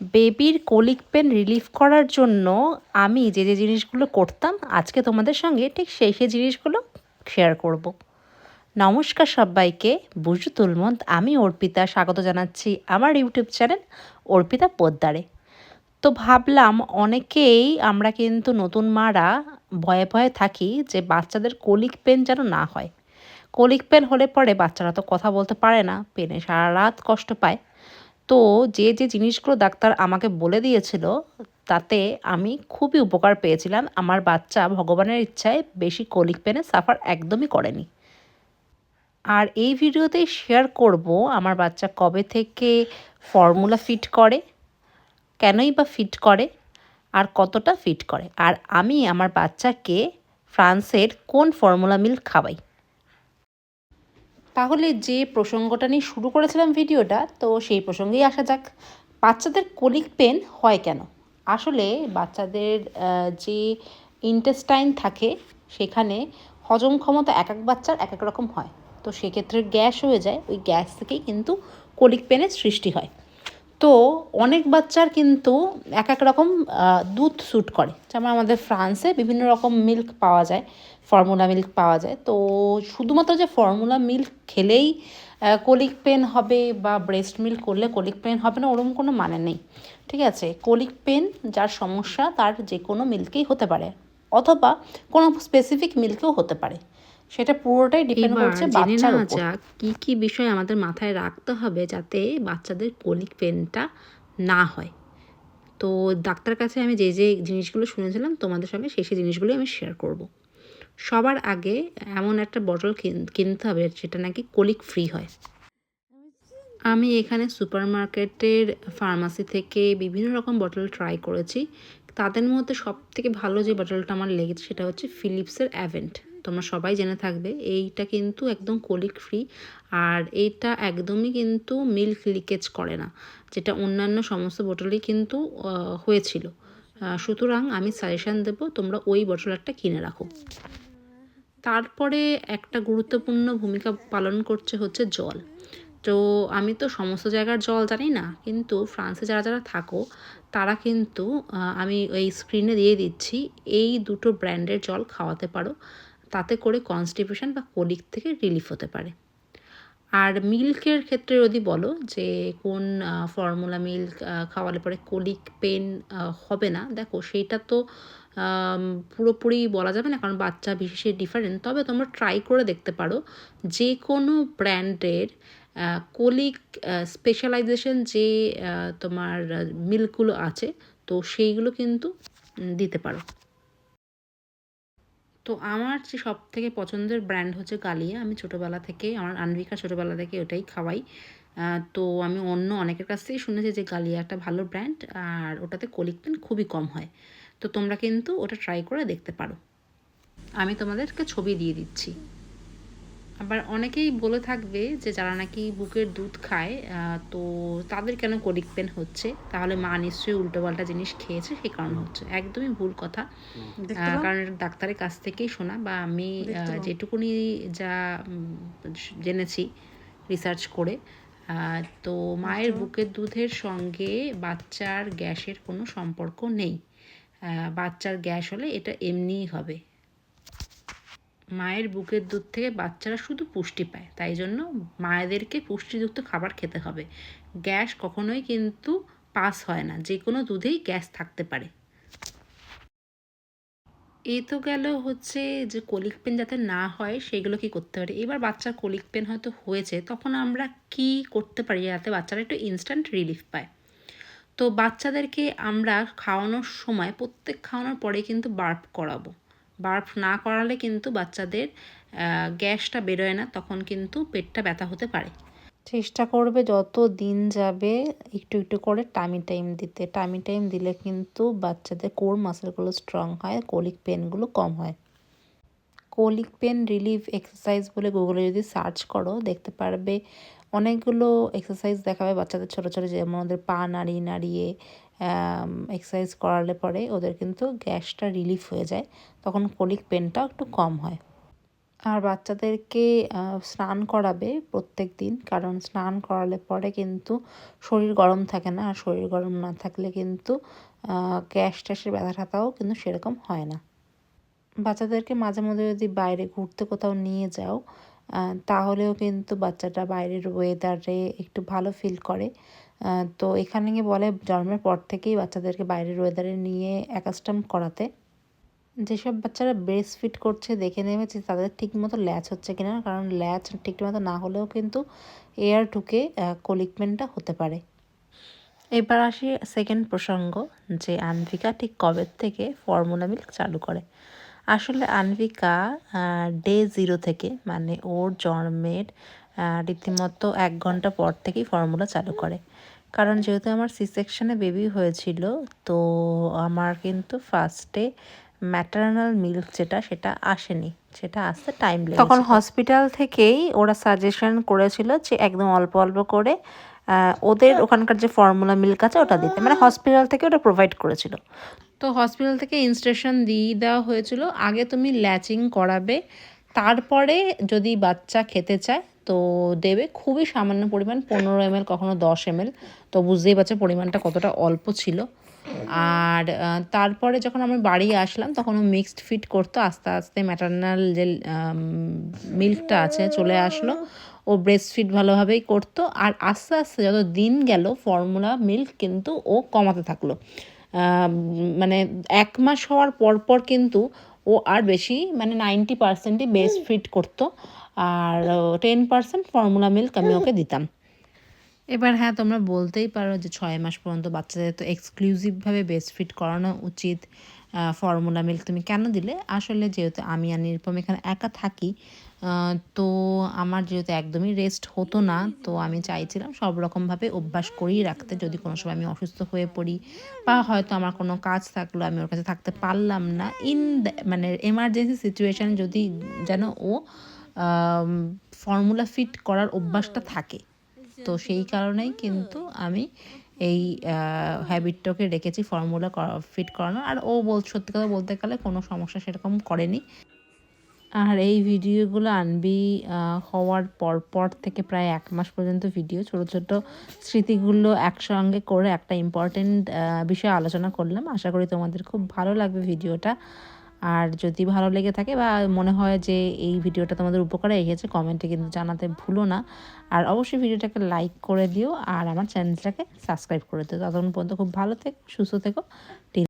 বেবির colic pain relief করার জন্য আমি যে যে জিনিসগুলো করতাম, আজকে তোমাদের সঙ্গে ঠিক সেই সেই জিনিসগুলো শেয়ার করব। নমস্কার সবাইকে বুঝু তুলমন্ত, আমি অর্পিতা। স্বাগত জানাচ্ছি আমার ইউটিউব চ্যানেল অর্পিতা পোদ্দারে। তো ভাবলাম অনেকেই আমরা কিন্তু নতুন মারা ভয়ে ভয়ে থাকি যে বাচ্চাদের কলিক পেন যেন না হয়। কলিক পেন হলে পরে বাচ্চারা তো কথা বলতে পারে না, পেনে সারা রাত কষ্ট পায়। তো যে যে জিনিসগুলো ডাক্তার আমাকে বলে দিয়েছিল, তাতে আমি খুবই উপকার পেয়েছিলাম। আমার বাচ্চা ভগবানের ইচ্ছায় বেশি কলিক পেনে সাফার একদমই করেনি। আর এই ভিডিওতেই শেয়ার করব আমার বাচ্চা কবে থেকে ফর্মুলা ফিট করে, কেনই বা ফিট করে, আর কতটা ফিট করে। আর আমি আমার বাচ্চাকে ফ্রান্সের কোন ফর্মুলা মিল্ক খাওয়াই? তাহলে যে প্রসঙ্গটা নিয়ে শুরু করেছিলাম ভিডিওটা, তো সেই প্রসঙ্গেই আসা যাক। বাচ্চাদের কলিক পেন হয় কেন? আসলে বাচ্চাদের যে ইন্টেস্টাইন থাকে, সেখানে হজম ক্ষমতা এক এক বাচ্চার এক এক রকম হয়। তো সেক্ষেত্রে গ্যাস হয়ে যায়। ওই গ্যাস থেকেই কিন্তু কলিক পেনের সৃষ্টি হয়। তো অনেক বাচ্চার কিন্তু এক এক রকম দুধ স্যুট করে। যেমন আমাদের ফ্রান্সে বিভিন্ন রকম মিল্ক পাওয়া যায় ফর্মুলা মিল্ক পাওয়া যায়। তো শুধুমাত্র যে ফর্মুলা মিল্ক খেলেই কলিক পেন হবে বা ব্রেস্ট মিল্ক করলে কলিক পেন হবে না ওরকম কোনো মানে নেই। ঠিক আছে? কলিক পেন যার সমস্যা তার যে কোনো মিল্কেই হতে পারে। অথবা কোনো স্পেসিফিক মিল্কেও হতে পারে। সেটা পুরোটাই ডিপেন্ড করছে বাচ্চার উপর। কি কি বিষয় আমাদের মাথায় রাখতে হবে যাতে বাচ্চাদের কলিক পেনটা না হয়। তো ডাক্তার কাছে আমি যে যে জিনিসগুলো শুনেছিলাম তোমাদের সঙ্গে সেই সেই জিনিসগুলো আমি শেয়ার করব। সবার আগে এমন একটা বটল কিনতে হবে যেটা নাকি কলিক ফ্রি হয়। আমি এখানে সুপার মার্কেটের ফার্মাসি থেকে বিভিন্ন রকম বটল ট্রাই করেছি। তাদের মধ্যে সব থেকে ভালো যে বটলটা আমার লেগেছে সেটা হচ্ছে ফিলিপসের অ্যাভেন্ট তোমরা সবাই জেনে থাকবে, এইটা কিন্তু একদম কলিক ফ্রি আর এইটা একদমই কিন্তু মিল্ক লিকেজ করে না, যেটা অন্যান্য সমস্ত বোটলেই কিন্তু হয়েছিল। সুতরাং আমি সাজেশান দেবো তোমরা ওই বটল একটা কিনে রাখো। তারপরে একটা গুরুত্বপূর্ণ ভূমিকা পালন করছে হচ্ছে জল। তো আমি তো সমস্ত জায়গার জল জানি না, কিন্তু ফ্রান্সে যারা যারা থাকো, তারা কিন্তু আমি এই স্ক্রিনে দিয়ে দিচ্ছি, এই দুটো ব্র্যান্ডের জল খাওয়াতে পারো। তাতে করে কনস্টিপেশন বা কোলিক থেকে রিলিফ হতে পারে। আর মিল্কের ক্ষেত্রে যদি বলো যে কোন ফর্মুলা মিল্ক খাওয়ালে পরে কোলিক পেন হবে না, দেখো সেইটা তো পুরোপুরি বলা যাবে না, কারণ বাচ্চা বিশেষে ডিফারেন্ট তবে তোমরা ট্রাই করে দেখতে পারো যে কোনো ব্র্যান্ডের কোলিক স্পেশালাইজেশন যে তোমার মিল্কগুলো আছে, তো সেইগুলো কিন্তু দিতে পারো। তো আমার যে সব থেকে পছন্দের ব্র্যান্ড হচ্ছে কালিয়া। আমি ছোটোবেলা থেকে আমার আনভিকা ছোটোবেলা থেকে ওটাই খাওয়াই। তো আমি অন্য অনেকের কাছ থেকেই শুনেছি যে গালিয়া একটা ভালো ব্র্যান্ড আর ওটাতে কলিক পেন খুবই কম হয়। তো তোমরা কিন্তু ওটা ট্রাই করে দেখতে পারো। আমি তোমাদেরকে ছবি দিয়ে দিচ্ছি। আবার অনেকেই বলে থাকবে যে যারা নাকি বুকের দুধ খায় তো তাদের কেন কোলিক পেন হচ্ছে? তাহলে মা নিশ্চয়ই উল্টোপাল্টা জিনিস খেয়েছে সেই কারণ হচ্ছে। একদমই ভুল কথা। কারণ ডাক্তারের কাছ থেকেই শোনা বা আমি যেটুকুনি যা জেনেছি রিসার্চ করে তো মায়ের বুকের দুধের সঙ্গে বাচ্চার গ্যাসের কোনো সম্পর্ক নেই। বাচ্চার গ্যাস হলে এটা এমনিই হবে। মায়ের বুকের দুধ থেকে বাচ্চারা শুধু পুষ্টি পায়। তাই জন্য মায়েদেরকে পুষ্টিযুক্ত খাবার খেতে হবে। গ্যাস কখনোই কিন্তু পাস হয় না। যে কোনো দুধেই গ্যাস থাকতে পারে। এই তো গেল হচ্ছে যে কলিক পেন যাতে না হয়, সেগুলো কি করতে পারি? এবার বাচ্চার কলিক পেন হয়তো হয়েছে, তখন আমরা কি করতে পারি যাতে বাচ্চারা একটু ইনস্ট্যান্ট রিলিফ পায়? তো বাচ্চাদেরকে আমরা খাওয়ানোর সময়, প্রত্যেক খাওয়ানোর পরে কিন্তু বার্প করাবো। বার্প না করালে কিন্তু বাচ্চাদের গ্যাসটা বেরোয় না, তখন কিন্তু পেটটা ব্যথা হতে পারে। চেষ্টা করবে যত দিন যাবে একটু একটু করে টাইমি টাইম দিতে। টাইমি টাইম দিলে কিন্তু বাচ্চাদের কোর মাসেলগুলো স্ট্রং হয় কোলিক পেনগুলো কম হয়। কোলিক পেন রিলিফ এক্সারসাইজ বলে গুগলে যদি সার্চ করো, দেখতে পারবে অনেকগুলো এক্সারসাইজ দেখাবে বাচ্চাদের ছোটো ছোটো, যেমন ওদের পা নাড়িয়ে নাড়িয়ে এক্সারসাইজ করালে পরে ওদের কিন্তু গ্যাসটা রিলিফ হয়ে যায়, তখন কলিক পেনটাও একটু কম হয়। আর বাচ্চাদেরকে স্নান করাবে প্রত্যেক দিন, কারণ স্নান করালে পরে কিন্তু শরীর গরম থাকে না, আর শরীর গরম না থাকলে কিন্তু গ্যাস ট্যাসের ব্যথা ঠাতাও কিন্তু সেরকম হয় না। বাচ্চাদেরকে মাঝে মধ্যে যদি বাইরে ঘুরতে কোথাও নিয়ে যাও তাহলেও কিন্তু বাচ্চাটা বাইরের ওয়েদারে একটু ভালো ফিল করে। তো এখানে বলে জন্মের পর থেকেই বাচ্চাদেরকে বাইরের ওয়েদারে নিয়ে অ্যাকাস্টম করাতে। যেসব বাচ্চারা ব্রেস্ট ফিট করছে, দেখে নেবে যে তাদের ঠিকমতো ল্যাচ হচ্ছে কিনা, কারণ ল্যাচ ঠিকমতো না হলেও কিন্তু এয়ার ঢুকে কলিকমেন্টটা হতে পারে। এবার আসি সেকেন্ড প্রসঙ্গ, যে আনভিকা ঠিক কবে থেকে ফর্মুলা মিল্ক চালু করে? আসলে আনভিকা ডে জিরো থেকে মানে ওর জন্মের রীতিমতো এক ঘণ্টা পর থেকেই ফর্মুলা চালু করে। কারণ যেহেতু আমার সি সেকশনে বেবি হয়েছিল তো আমার কিন্তু ফার্স্টে ম্যাটারনাল মিল্ক যেটা সেটা আসেনি। সেটা আসতে টাইম লেগেছে তখন হসপিটাল থেকেই ওরা সাজেশন করেছিল যে একদম অল্প অল্প করে ওদের ওখানকার যে ফর্মুলা মিল্ক আছে ওটা দিতে। মানে হসপিটাল থেকে ওটা প্রোভাইড করেছিল। তো হসপিটাল থেকে ইনস্ট্রাকশন দিয়ে দেওয়া হয়েছিল আগে তুমি ল্যাচিং করাবে তারপরে যদি বাচ্চা খেতে চায় তো দেবে খুবই সামান্য পরিমাণ, পনেরো এম কখনো দশ এম তো বুঝতেই পারছ পরিমাণটা কতটা অল্প ছিল। আর তারপরে যখন আমি বাড়ি আসলাম, তখন ও মিক্সড ফিট করতো, আস্তে আস্তে ম্যাটার্নাল যে মিল্কটা আছে, চলে আসলো। ও ব্রেস্ট ফিট ভালোভাবেই করতো। আর আস্তে আস্তে যত দিন গেল ফর্মুলা মিল্ক কিন্তু ও কমাতে থাকল। মানে এক মাস হওয়ার পর পর কিন্তু ও আর বেশি মানে নাইনটি পার্সেন্টই বেস্ট ফিট করতো। আর টেন পার্সেন্ট ফর্মুলা মিল্ক আমি ওকে দিতাম। এবার হ্যাঁ তোমরা বলতেই পারো যে ছয় মাস পর্যন্ত বাচ্চাদের তো এক্সক্লুসিভভাবে বেস্ট ফিট করানো উচিত ফর্মুলা মিল্ক তুমি কেন দিলে? আসলে যেহেতু আমি আর নিরুপম এখানে একা থাকি তো আমার যেহেতু একদমই রেস্ট হতো না, তো আমি চাইছিলাম সব রকমভাবে অভ্যাস করিয়ে রাখতে। যদি কোনো সময় আমি অসুস্থ হয়ে পড়ি বা হয়তো আমার কোনো কাজ থাকল, আমি ওর কাছে থাকতে পারলাম না। ইন মানে এমার্জেন্সি সিচুয়েশান যদি যেন ও ফর্মুলা ফিট করার অভ্যাসটা থাকে। তো সেই কারণেই কিন্তু আমি এই হ্যাবিটটাকে রেখেছি ফর্মুলা ফিট করানো আর ও বল, সত্যি কথা বলতে গেলে কোনো সমস্যা সেরকম করেনি। আর এই ভিডিওগুলো আনবি হওয়ার পর পর থেকে প্রায় এক মাস পর্যন্ত ভিডিও ছোট ছোট স্মৃতিগুলো একসঙ্গে করে একটা ইম্পর্টেন্ট বিষয়ে আলোচনা করলাম। আশা করি তোমাদের খুব ভালো লাগবে ভিডিওটা। আর যদি ভালো লেগে থাকে বা মনে হয় যে এই ভিডিওটা তোমাদের উপকারে এসেছে কমেন্টে কিন্তু জানাতে ভুলো না। আর অবশ্যই ভিডিওটাকে লাইক করে দিও আর আমার চ্যানেলটাকে সাবস্ক্রাইব করে দিও। ততক্ষণ পর্যন্ত খুব ভালো থেকো, সুস্থ থেকো।